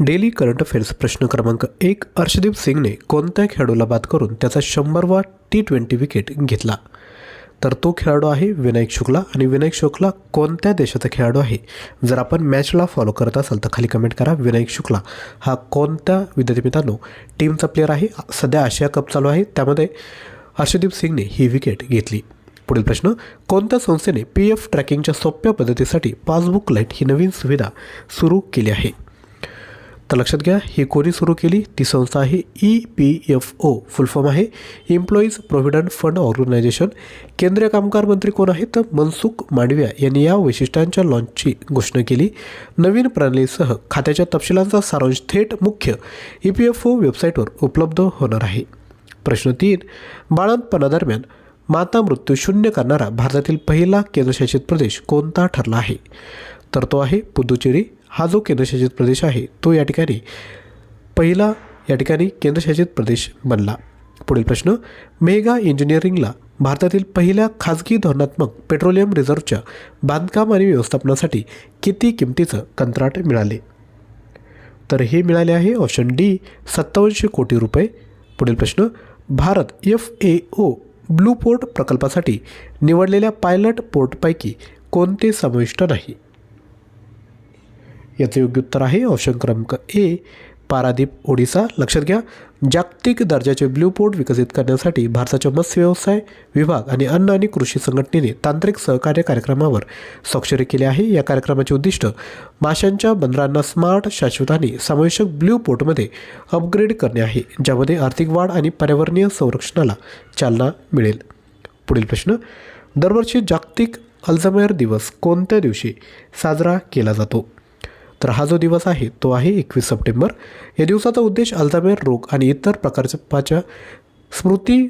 Daily current affairs प्रश्न क्रमांक एक अर्षदीप सिंगने कोणत्या खेळाडूला बाद करून त्याचा शंभरवा टी ट्वेंटी विकेट घेतला? तर तो खेळाडू आहे विनायक शुक्ला आणि विनायक शुक्ला कोणत्या देशाचा खेळाडू आहे? जर आपण मॅचला फॉलो करत असाल तर खाली कमेंट करा विनायक शुक्ला. हा कोणत्या विद्यार्थी मित्रांनो? टीमचा प्लेअर आहे सध्या आशिया कप चालू आहे त्यामध्ये हर्षदीप सिंगने ही विकेट घेतली. पुढील प्रश्न कोणत्या संस्थेने पी एफ ट्रॅकिंगच्या सोप्या पद्धतीसाठी पासबुक लाइट ही नवीन सुविधा सुरू केली आहे? तर लक्षात घ्या ही कोणी सुरू केली. ती संस्था आहे E P F O. Full form आहे. एम्प्लॉईज प्रोव्हिडंट फंड ऑर्गनायझेशन केंद्रीय कामगार मंत्री कोण आहेत? मनसुख मांडव्या यांनी या वैशिष्ट्यांच्या लॉन्चची घोषणा केली. नवीन प्रणालीसह खात्याच्या तपशिलांचा सारांश थेट मुख्य ई पी एफ ओ वेबसाईटवर उपलब्ध होणार आहे. प्रश्न तीन बाळंतपणादरम्यान माता मृत्यू शून्य करणारा भारतातील पहिला केंद्रशासित प्रदेश कोणता ठरला आहे? तर तो आहे पुदुचेरी हा जो केंद्रशासित प्रदेश आहे तो या ठिकाणी पहिला या ठिकाणी केंद्रशासित प्रदेश बनला. पुढील प्रश्न मेगा इंजिनिअरिंगला भारतातील पहिल्या खाजगी धोरणात्मक पेट्रोलियम रिझर्व्हच्या बांधकाम आणि व्यवस्थापनासाठी किती किमतीचं कंत्राट मिळाले? तर हे मिळाले आहे ऑप्शन डी सत्तावनशे कोटी रुपये. पुढील प्रश्न Bharat F A O blue port प्रकल्पासाठी निवडलेल्या पायलट पोर्टपैकी कोणते समाविष्ट नाही? याचे योग्य उत्तर आहे. ऑप्शन क्रमांक ए पारादीप ओडिसा. लक्षात घ्या जागतिक दर्जाचे ब्ल्यू पोर्ट विकसित करण्यासाठी भारताच्या मत्स्य व्यवसाय विभाग आणि अन्न आणि कृषी संघटनेने तांत्रिक सहकार्य कार्यक्रमावर स्वाक्षरी केली आहे. या कार्यक्रमाचे उद्दिष्ट माशांच्या बंदरांना स्मार्ट शाश्वत आणि समावेशक ब्ल्यू पोर्टमध्ये अपग्रेड करणे आहे ज्यामध्ये आर्थिक वाढ आणि पर्यावरणीय संरक्षणाला चालना मिळेल. पुढील प्रश्न दरवर्षी जागतिक अल्झमेअर दिवस कोणत्या दिवशी साजरा केला जातो? तर हा जो दिवस आहे तो आहे एकवीस सप्टेंबर. या दिवसाचा उद्देश अल्झामेर रोग आणि इतर प्रकारच्या स्मृती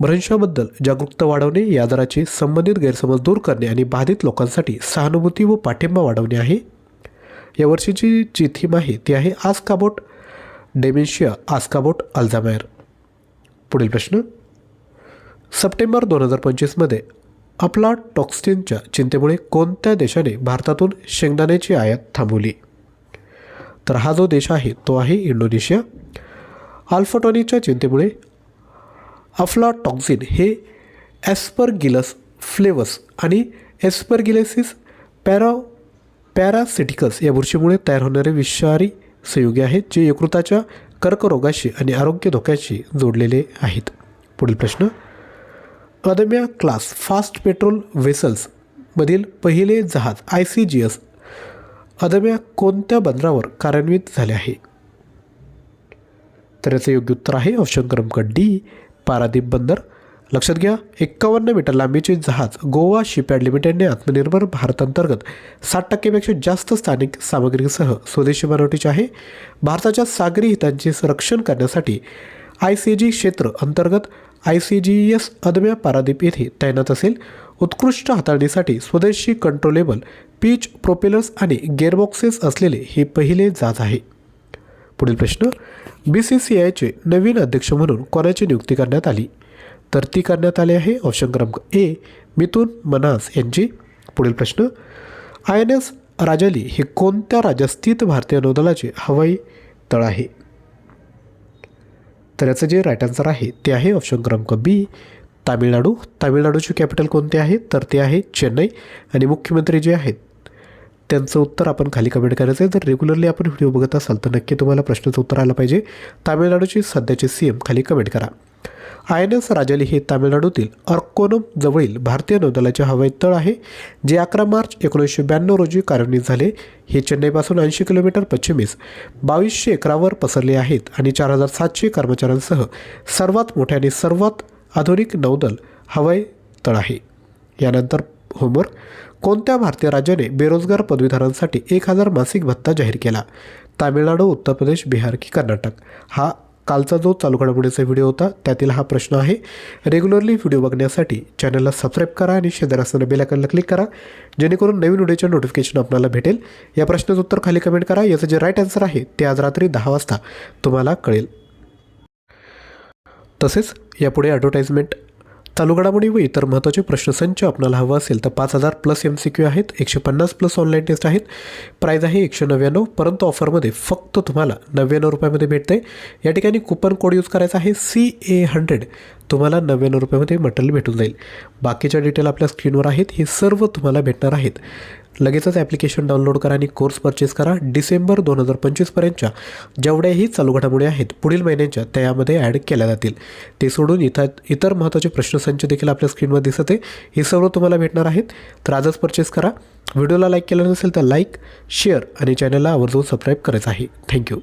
भ्रंशाबद्दल जागरूकता वाढवणे या आजाराचे संबंधित गैरसमज दूर करणे आणि बाधित लोकांसाठी सहानुभूती व पाठिंबा वाढवणे आहे. या वर्षीची जी थीम आहे ती आहे आस्काबोट डेमेन्शिया आस्काबोट अल्झामेर पुढील प्रश्न. सप्टेंबर दोन हजार पंचवीसमध्ये अफला टॉक्सिनच्या चिंतेमुळे कोणत्या देशाने भारतातून शेंगदाण्याची आयात थांबवली? तर हा जो देश आहे तो आहे इंडोनेशिया. अल्फाटॉनिकच्या चिंतेमुळे अफ्लाटॉक्झिन हे ॲस्परगिलस फ्लेवस आणि एस्परगिलेसिस पॅरा पॅरासिटिकस या बुरशीमुळे तयार होणारे विषारी संयुगे आहेत जे यकृताच्या कर्करोगाशी आणि आरोग्य धोक्याशी जोडलेले आहेत. पुढील प्रश्न अदम्या क्लास फास्ट पेट्रोल व्हेसल्समधील पहिले जहाज I C G S Adamya कोणत्या बंदरावर कार्यान्वित झाले आहे? तर याचं योग्य उत्तर आहे ऑप्शन क्रमांक डी पारादीप बंदर. लक्षात घ्या एक्कावन्न मीटर लांबीचे जहाज गोवा शिपयार्ड लिमिटेडने आत्मनिर्भर भारत अंतर्गत साठ टक्केपेक्षा जास्त स्थानिक सामग्रीसह स्वदेशी बनवटीचे आहे. भारताच्या सागरी हितांचे संरक्षण करण्यासाठी आय सी जी क्षेत्र अंतर्गत I C G S Adamya Paradip येथे तैनात असेल. उत्कृष्ट हाताळणीसाठी स्वदेशी कंट्रोलेबल पीच प्रोपेलर्स आणि गेअरबॉक्सेस असलेले हे पहिले जहाज आहे. पुढील प्रश्न बी सी सी आयचे नवीन अध्यक्ष म्हणून कोणाची नियुक्ती करण्यात आली? तर ती करण्यात आली आहे ऑप्शन क्रमांक ए मिथुन मनास यांची. पुढील प्रश्न आय एन एस राजाली हे कोणत्या राज्यात भारतीय नौदलाचे हवाई तळ आहे? तर याचं जे राईट आन्सर आहे ते आहे ऑप्शन क्रमांक बी तामिळनाडू. तामिळनाडूची कॅपिटल कोणते आहे? तर ते आहे चेन्नई. आणि मुख्यमंत्री जे आहेत त्यांचं उत्तर आपण खाली कमेंट करायचं आहे जर रेग्युलरली आपण व्हिडिओ बघत असाल तर नक्की तुम्हाला प्रश्नाचं उत्तर आलं पाहिजे. तामिळनाडूची सध्याचे सी एम खाली कमेंट करा. आय एन एस राजाली हे तामिळनाडूतील अर्कोनम जवळील भारतीय नौदलाचे हवाई तळ आहे जे अकरा मार्च एकोणीसशे ब्याण्णव रोजी कार्यान्वित झाले. हे चेन्नईपासून ऐंशी किलोमीटर पश्चिमेस बावीसशे एकरावर पसरले आहेत आणि चार हजार सातशे कर्मचाऱ्यांसह सर्वात मोठ्या आणि सर्वात आधुनिक नौदल हवाई तळ आहे. यानंतर होमवर्क. कोणत्या भारतीय राज्याने बेरोजगार पदवीधरांसाठी एक हजार मासिक भत्ता जाहीर केला? तामिळनाडू उत्तर प्रदेश बिहार की कर्नाटक? हा कालचा जो चालू घडामोडीचा व्हिडिओ होता त्यातील हा प्रश्न आहे. रेग्युलरली व्हिडिओ बघण्यासाठी चॅनलला सबस्क्राईब करा आणि शेजार असताना बेलायकनला क्लिक करा. जेणेकरून नवीन व्हिडिओचे नोटिफिकेशन आपल्याला भेटेल. या प्रश्नाचं उत्तर खाली कमेंट करा. याचं जे राईट आन्सर आहे ते आज रात्री दहा वाजता तुम्हाला कळेल. तसेच यापुढे ॲडव्हर्टाईजमेंट चालू घडामोडी व इतर महत्त्वाचे प्रश्नसंच आपल्याला हवा असेल तर पाच हजार प्लस एम सी क्यू आहेत एकशे पन्नास प्लस ऑनलाईन टेस्ट आहेत. प्राईज आहे एकशे नव्याण्णव परंतु ऑफरमध्ये फक्त तुम्हाला नव्याण्णव रुपयामध्ये भेटते या ठिकाणी कुपन कोड यूज करायचा आहे सी ए हंड्रेड तुम्हाला नव्याण्णव रुपयामध्ये मटेरियल भेटून जाईल. बाकीच्या डिटेल आपल्या स्क्रीनवर आहेत. हे सर्व तुम्हाला भेटणार आहेत. लगेचच ॲप्लिकेशन डाउनलोड करा आणि कोर्स परचेस करा. डिसेंबर दोन हजार पंचवीसपर्यंतच्या जेवढ्याही चालू घडामोडी आहेत पुढील महिन्यांच्या त्या यामध्ये ॲड केल्या जातील. ते सोडून इथं इतर महत्त्वाचे प्रश्नसंच देखील आपल्या स्क्रीनवर दिसत आहे. हे सर्व तुम्हाला भेटणार आहेत. तर आजच परचेस करा. व्हिडिओला लाईक केलं नसेल तर लाईक शेअर आणि चॅनलला आवर्जून सबस्क्राईब करायचं आहे. थँक्यू